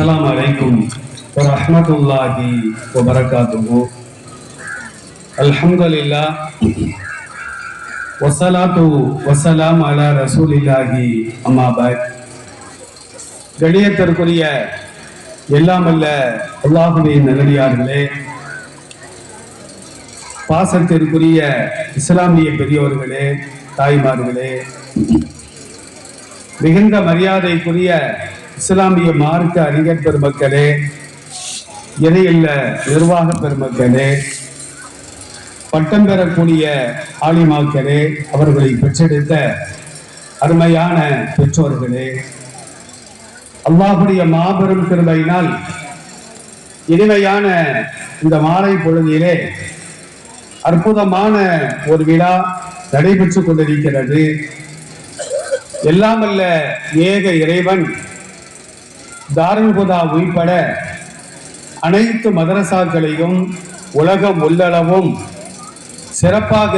السلام عليكم ورحمة الله وبركاته الحمد لله والصلاة والسلام على رسول الله أما بعد கணியத்திற்குரிய எல்லாம் அல்ல அல்லாஹுவின் நல்லடியார்களே பாசத்திற்குரிய இஸ்லாமிய பெரியோர்களே தாய்மார்களே மிகுந்த மரியாதைக்குரிய இஸ்லாமிய மார்க்க அறிஞர் பெருமக்களே இணையல்ல நிர்வாக பெருமக்களே பட்டம் பெறக்கூடிய ஆலிமாக்களே அவர்களை பெற்றெடுத்த அருமையான பெற்றோர்களே அல்லாஹுடைய மாபெரும் கிருபையினால் இனிமையான இந்த மாலை பொழுதிலே அற்புதமான ஒரு விழா நடைபெற்றுக் கொண்டிருக்கிறது. எல்லாமல்ல ஏக இறைவன் தாருல்குதா உள்பட அனைத்து மதரசாக்களையும் உலகம் உள்ளளவும் சிறப்பாக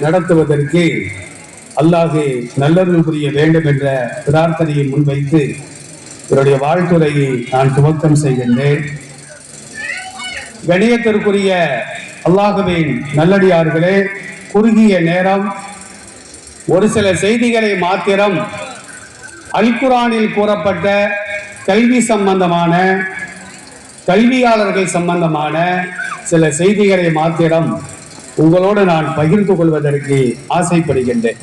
நடத்துவதற்கு அல்லாஹு நல்லருள் புரிய வேண்டும் என்ற பிரார்த்தனையை முன்வைத்து இவருடைய வாழ்த்துறையை நான் துவக்கம் செய்கின்றேன். கணியத்திற்குரிய அல்லாஹுவின் நல்லடியார்களே குறுகிய நேரம் ஒரு சில செய்திகளை மாத்திரம் அல்குரானில் கூறப்பட்ட கல்வி சம்பந்தமான கல்வியாளர்கள் சம்பந்தமான சில செய்திகளை மாத்திரம் உங்களோடு நான் பகிர்ந்து கொள்வதற்கு ஆசைப்படுகின்றேன்.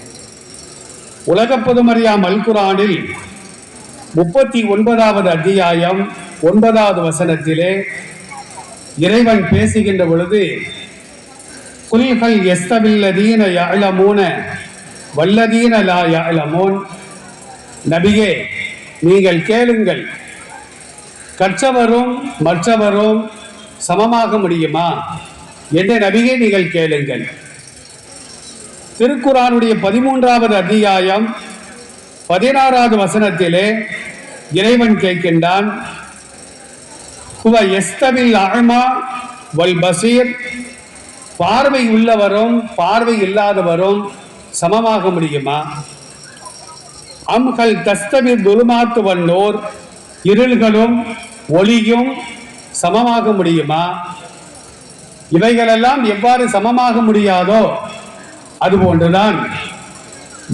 உலக பொதுமறியாம் அல்குரானில் முப்பத்தி ஒன்பதாவது அத்தியாயம் ஒன்பதாவது வசனத்திலே இறைவன் பேசுகின்ற பொழுது குல்கள் எஸ்தவில்லதீன யாழமூன வல்லதீன லா யாழமோன் நபியே நீங்கள் கேளுங்கள். கற்றவரும் மற்றவரும் சமமாக முடியுமா? என்ற நபிகை நீங்கள் கேளுங்கள். திருக்குறானுடைய பதிமூன்றாவது அத்தியாயம் பதினாறாவது வசனத்திலே இறைவன் கேட்கின்றான் குவ எஸ்தவில் அழமா வல் பசீர். பார்வை உள்ளவரும் பார்வை இல்லாதவரும் சமமாக முடியுமா? அம்கள் தஸ்தவில் துருமாத்து வல்லோர் இருள்களும் ஒளியும் சமமாக முடியுமா? இவைகளெல்லாம் எவ்வாறு சமமாக முடியாதோ அதுபோன்றுதான்.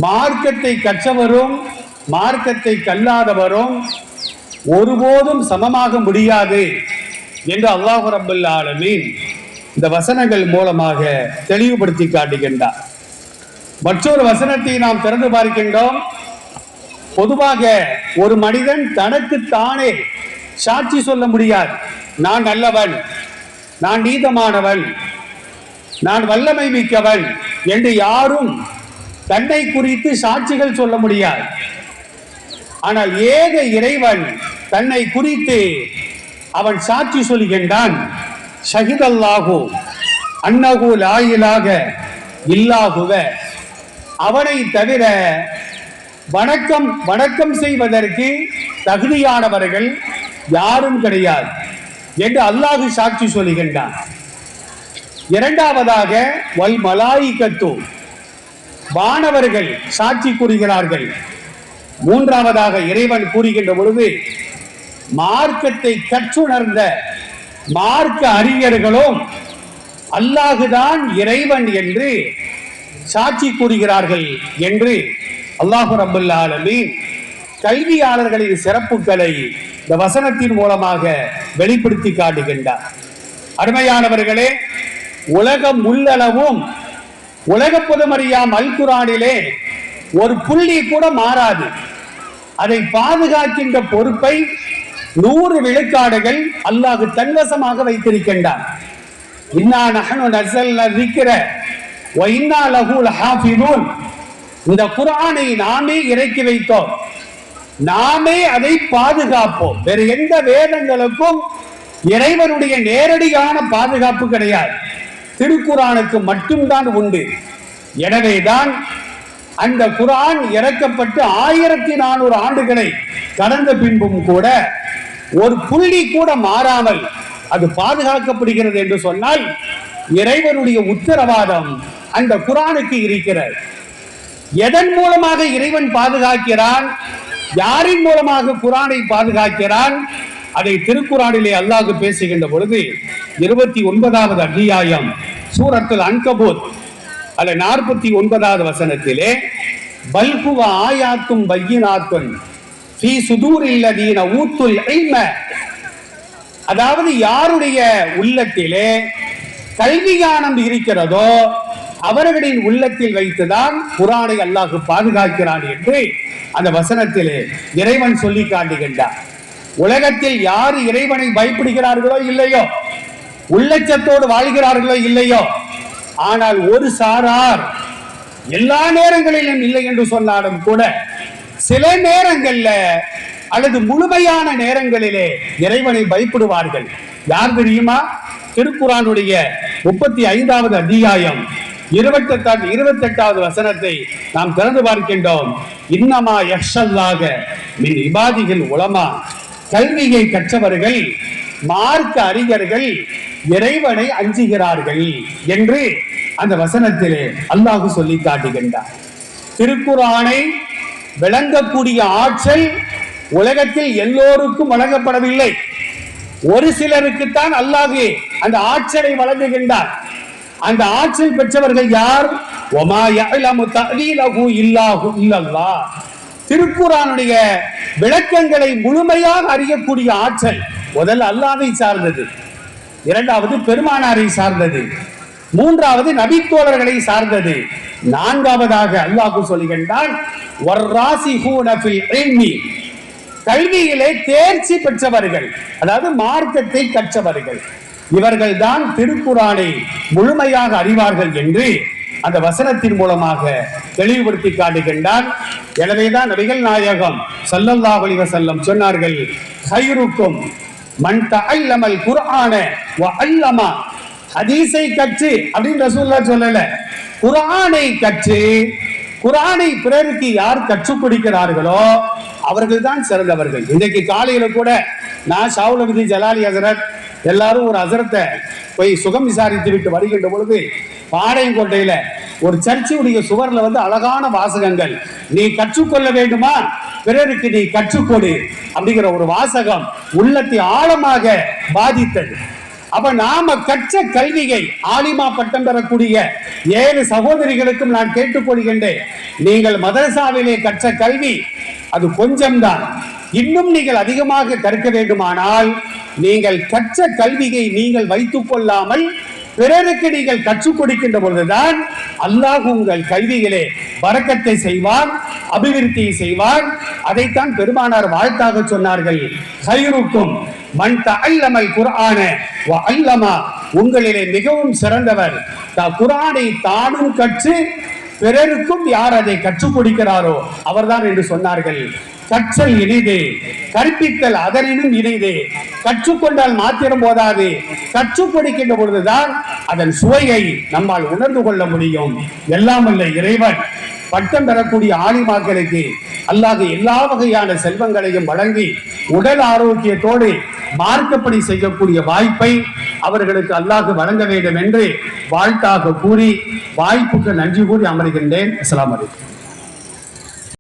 மார்க்கத்தை கற்றவரும் மார்க்கத்தை கல்லாதவரும் ஒருபோதும் சமமாக முடியாது என்று அல்லாஹு ரபுல் ஆலமீன் இந்த வசனங்கள் மூலமாக தெளிவுபடுத்தி காட்டுகின்றார். மற்றொரு வசனத்தை நாம் திறந்து பார்க்கின்றோம். பொதுவாக ஒரு மனிதன் தனக்கு தானே சாட்சி சொல்ல முடியாது. நான் நல்லவன் நான் நீதமானவன் நான் வல்லமை மிக்கவன் என்று யாரும் தன்னை குறித்து சாட்சிகள் சொல்ல முடியாது. ஆனால் ஏக இறைவன் தன்னை குறித்து அவன் சாட்சி சொல்கின்றான். ஷஹிதல்லாஹு அன்னகு லாயிலாக இல்லாகுவ அவனை தவிர வணக்கம் வணக்கம் செய்வதற்கு தகுதியானவர்கள் யாரும் கிடையாது என்று அல்லாஹு சாட்சி சொல்லுகின்றான். இரண்டாவதாக வல் மலாய்கத்து. வானவர்கள் சாட்சி கூறுகிறார்கள். மூன்றாவதாக இறைவன் கூறுகின்ற பொழுது மார்க்கத்தை கற்றுணர்ந்த மார்க்க அறிஞர்களும் அல்லாஹுதான் இறைவன் என்று சாட்சி கூறுகிறார்கள் என்று அல்லாஹு ரபுல்லா ஆலமீன் கல்வியாளர்களின் சிறப்புகளை இந்த வசனத்தின் மூலமாக வெளிப்படுத்தி காட்டுகின்றார். அருமையானவர்களே உலகம் உள்ளளவும் உலக பொதுமறியாம் அல்குரானிலே ஒரு புள்ளி கூட மாறாது. அதை பாதுகாக்கின்ற பொறுப்பை நூறு விழுக்காடுகள் அல்லாஹ் தன்வசமாக வைத்திருக்கின்றான். இன்னா நகனு நஸல்ன இருக்கிற ஒ இன்னா லஹு லஹாஃபிதூன் இந்த குரானை நாமே இறக்கி வைத்தோம். நாமே அதை பாதுகாப்போம். வேறு எந்த வேதங்களுக்கும் இறைவனுடைய நேரடியான பாதுகாப்பு கிடையாது. திருக்குரானுக்கு மட்டும்தான் உண்டு. எனவேதான் அந்த குரான் இறக்கப்பட்டு ஆயிரத்தி நானூறு ஆண்டுகளை கடந்த பின்பும் கூட ஒரு புள்ளி கூட மாறாமல் அது பாதுகாக்கப்படுகிறது என்று சொன்னால் இறைவனுடைய உத்தரவாதம் அந்த குரானுக்கு இருக்கிறது. எதன் மூலமாக இறைவன் பாதுகாக்கிறான்? யாரின் மூலமாக குரானை பாதுகாக்கிறான்? அதை திருக்குறானிலே அல்லாஹ் பேசுகின்ற பொழுது இருபத்தி ஒன்பதாவது அத்தியாயம் சூரத்தில் அன்கபூத் அல்ல நாற்பத்தி ஒன்பதாவது வசனத்திலே பல்குவ ஆயாத்தும் பையினாத்துன் ஃபீ சுதூரில்லதீன ஊத்துல் ஐம அதாவது யாருடைய உள்ளத்திலே கல்வி ஞானம் இருக்கிறதோ அவர்களின் உள்ளத்தில் வைத்துதான் குரானை அல்லாஹ் பாதுகாக்கிறான் என்று அந்த வசனத்திலே இறைவன் சொல்லி காட்டுகின்றார். உலகத்தில் யார் இறைவனை பயப்படுகிறார்களோ இல்லையோ உள்ளச்சத்தோடு வாழ்கிறார்களோ இல்லையோ ஆனால் ஒரு சாரார் எல்லா நேரங்களிலும் இல்லை என்று சொன்னாலும் கூட சில நேரங்கள்ல அல்லது முழுமையான நேரங்களிலே இறைவனை பயப்படுவார்கள். யார் தெரியுமா? திருக்குறானுடைய முப்பத்தி ஐந்தாவது அத்தியாயம். இருபத்தெட்டாவது இருபத்தெட்டாவது வசனத்தை நாம் திறந்து பார்க்கின்றோம். இன்னமா யக்ஷல்லாக மின் இபாதிகள் உலமா. கல்வியை கற்றவர்கள் மார்க்க அறிஞர்கள் இறைவனை அஞ்சுகிறார்கள் என்று அந்த வசனத்திலே அல்லாஹு சொல்லி காட்டுகின்றார் திருக்குறானை விளங்கக்கூடிய ஆற்றல் உலகத்தில் எல்லோருக்கும் வழங்கப்படவில்லை. ஒரு சிலருக்குத்தான் அல்லாஹு அந்த ஆற்றலை வழங்குகின்றார். அந்த ஆற்றல் பெற்றவர்கள் யார்? இல்லாஹு திருக்குறானுடைய விளக்கங்களை முழுமையாக அறியக்கூடிய ஆற்றல் முதல் அல்லாவை சார்ந்தது. இரண்டாவது பெருமானாரை சார்ந்தது. மூன்றாவது நபித்தோழர்களை சார்ந்தது. நான்காவதாக அல்லாஹு சொல்லுகின்றான் கல்வியிலே தேர்ச்சி பெற்றவர்கள் அதாவது மார்க்கத்தை கற்றவர்கள். இவர்கள் தான் திருக்குறானை முழுமையாக அறிவார்கள் என்று அந்த வசனத்தின் மூலமாக தெளிவுபடுத்தி காட்டுகின்றார். எனவேதான் நபிகள் நாயகம் ஸல்லல்லாஹு அலைஹி சொன்னார்கள் ஹைருக்கும் மன் தல்லமல் குரான அல்லமா. ஹதீஸை கற்று அப்படின்னு ரசூல்லா சொல்லல குரானை கற்று குரானை பிறருக்கு யார் கற்றுக் கொடுக்கிறார்களோ அவர்கள் தான் சிறந்தவர்கள். இன்றைக்கு காலையில கூட நான் ஷாவுலபதி ஜலாலி ஹசரத் எல்லாரும் ஒரு அசரத்தை போய் சுகம் விசாரித்து விட்டு வருகின்ற பொழுது பாடையங்கோட்டையில ஒரு சர்ச்சுடைய சுவர்ல வந்து அழகான வாசகங்கள் நீ கற்றுக்கொள்ள வேண்டுமா? பிறருக்கு நீ கற்றுக்கொடு அப்படிங்கிற ஒரு வாசகம் உள்ளத்தை ஆழமாக பாதித்தது. அப்ப நாம கற்ற கல்வியை ஆலிமா பட்டம் பெறக்கூடிய ஏழு சகோதரிகளுக்கும் நான் கேட்டுக்கொள்கின்றேன் நீங்கள் மதரசாவிலே கற்ற கல்வி அது கொஞ்சம்தான். இன்னும் நீங்கள் அதிகமாக கற்க வேண்டுமானால் நீங்கள் கற்ற கல்வியை நீங்கள் வைத்துக் கொள்ளாமல் பிறருக்கு நீங்கள் கற்றுக் கொடுக்கின்ற பொழுதுதான் அல்லாஹ் உங்கள் கல்விகளே வரக்கத்தை செய்வான் அபிவிருத்தியை செய்வான் அதைத்தான் பெருமானார் வாழ்த்தாக சொன்னார்கள். ஹைருக்கும் மன் தஅல்லமல் குர்ஆன வ அல்லமா உங்களிலே மிகவும் சிறந்தவர். த குரானை தானும் கற்று பிறருக்கும் யார் அதை கற்றுக் கொடுக்கிறாரோ அவர்தான் என்று சொன்னார்கள். கற்றல் இனிது. கற்பித்தல் அதனினும் இனிது. கற்றுக்கொண்டால் மாத்திரம் போதாது. கற்றுக் கொடுக்கின்ற பொழுதுதான் அதன் சுவையை நம்மால் உணர்ந்து கொள்ள முடியும். எல்லாம் அல்ல இறைவன் பட்டம் பெறக்கூடிய ஆலிமாக்களுக்கு அல்லாஹ் எல்லா வகையான செல்வங்களையும் வழங்கி உடல் ஆரோக்கியத்தோடு மார்க்கப்படி செய்யக்கூடிய வாய்ப்பை அவர்களுக்கு அல்லாஹ் வழங்க வேண்டும் என்று வாழ்த்தாக கூறி வாய்ப்புக்கு நன்றி கூறி அமர்கின்றேன். அஸ்லாம் வலைக்கம்